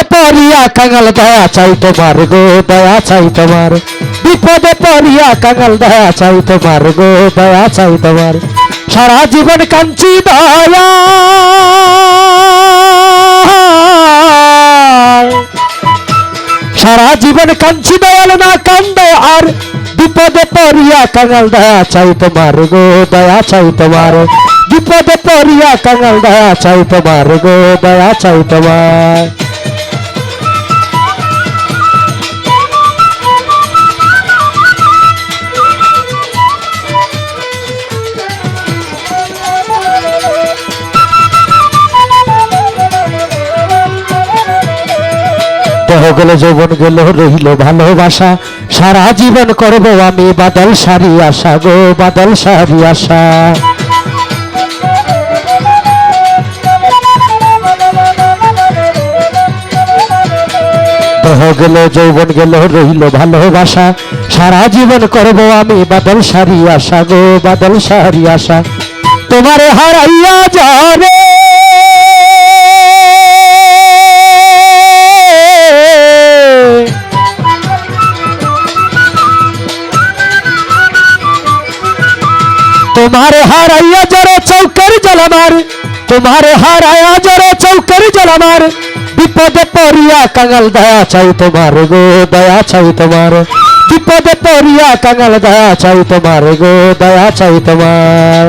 বিপদে পড়িয়া কাঙাল দয়া চাই তোমার গো, দয়া চাই তোমার। বিপদে পড়িয়া কাঙাল দয়া চাই তোমার গো, দয়া চাই তোমার। সারা জীবন কাঞ্চি দয়া। সারা জীবন কাঞ্চি দয়াল, না কান্দ আর। বিপদে পড়িয়া কাঙাল দয়া চাই তোমার গো, দয়া চাই তোমার। বিপদে পড়িয়া কাঙাল দয়া চাই তোমার গো, দয়া চাই তোমার। গেল যৌবন গেল রইল ভালোবাসা সারা জীবন করব আমি বাদল সারি আশা গো, বাদল সারি দেহ গেল যৌবন গেল রইল ভালোবাসা সারা জীবন করব আমি বাদল সারি আশা গো, বাদল সারি আশা। তোমারে হারাইয়া যাবে। তোমারে হারাইয়া জরে চৌকারি জলামার তোমারে হারাইয়া জরে চৌকারি জলামার বিপদে পড়িয়া কাঙাল দয়া চাই তোমার গো দয়া চাই তোমার বিপদে পড়িয়া কাঙাল দয়া চাই তোমার গো দয়া চাই তোমার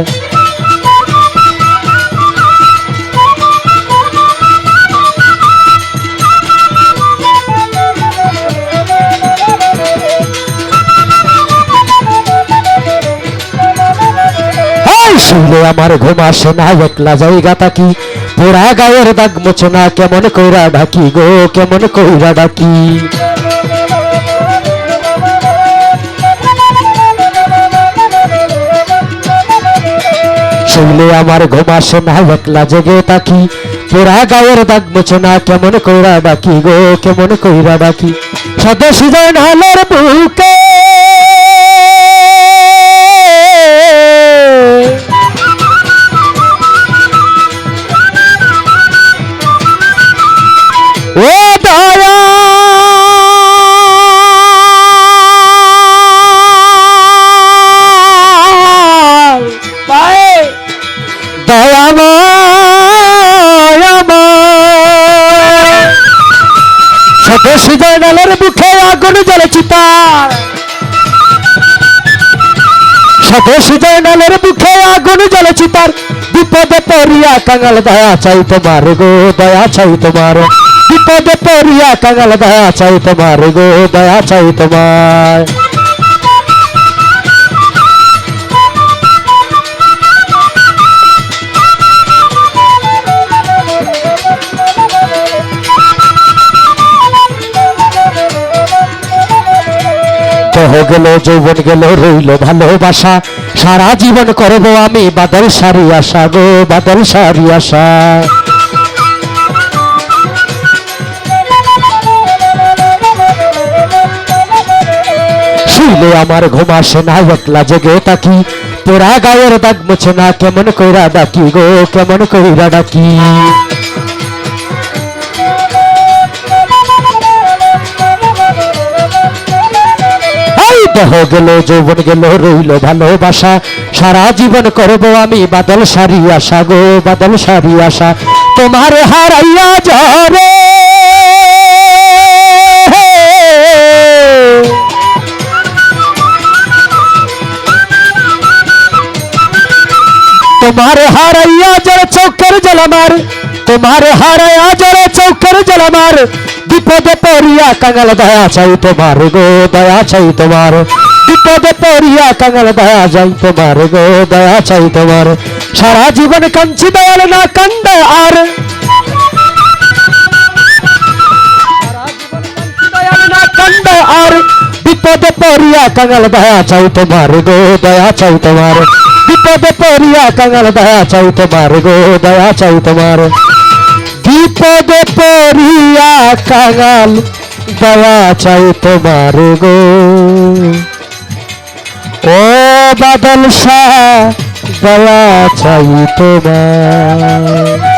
শুনলে আমার ঘুম আসে না, একলা জায়গা তাকি পোড়া গায়ের দাগ মোছো না, কেমন কইরা ডাকি গো, কেমন কইরা ডাকি। শুনলে আমার ঘুম আসে না, একলা জেগে তাকি পোড়া গায়ের দাগ মোছো কেমন কইরা ডাকি গো, কেমন কইরা ডাকি। সদস্য নালের বুকে স্বদেশী জয়নালের মুখে আগুন জ্বলেছি তার। বিপদে পড়িয়া কাঙাল দয়া চাই তোমার গো, দয়া চাই তোমার। বিপদে পড়িয়া কাঙাল দয়া চাই তোমার গো, দয়া চাই তোমার। দেহ গেল, যৌবন গেল, রইল ভালোবাসা। সারা জীবন করব আমি বাদল সারি গো, বাদল সারি আমার ঘুম না, একলা জেগে তাকি পোড়া গায়ের দাগ মুছে না, কেমন কইরা ডাকি গো, কেমন কইরা ডাকি। দেহ গেল, যৌবন গেল, রইল ভালোবাসা। সারা জীবন করব আমি বাদল সারি আশা গো, বাদল সারি আশা। তোমার হারাইয়া যাবে। তোমার হারাইয়া জড় চৌকের জলামার তোমার হারাইয়া জড় চৌকের জলামার বিপদে পড়িয়া কাঙাল দয়া চাই তোমার গো, দয়া চাই তোমার। বিপদে পড়িয়া কাঙাল দয়া চাই তোমার গো, দয়া চাই তোমার। সারা জীবন কাঞ্চি দয়াল না কান্দ আর। আর। বিপদে পড়িয়া কাঙাল দয়া চাই তোমার গো, দয়া চাই তোমার। বিপদে পড়িয়া কাঙাল দয়া চাই তোমার গো, দয়া চাই তোমার। বিপদে পড়িয়া কাঙাল দয়া চাই তোমার গো। ও বাদল শাহ দয়া চাই তোমার।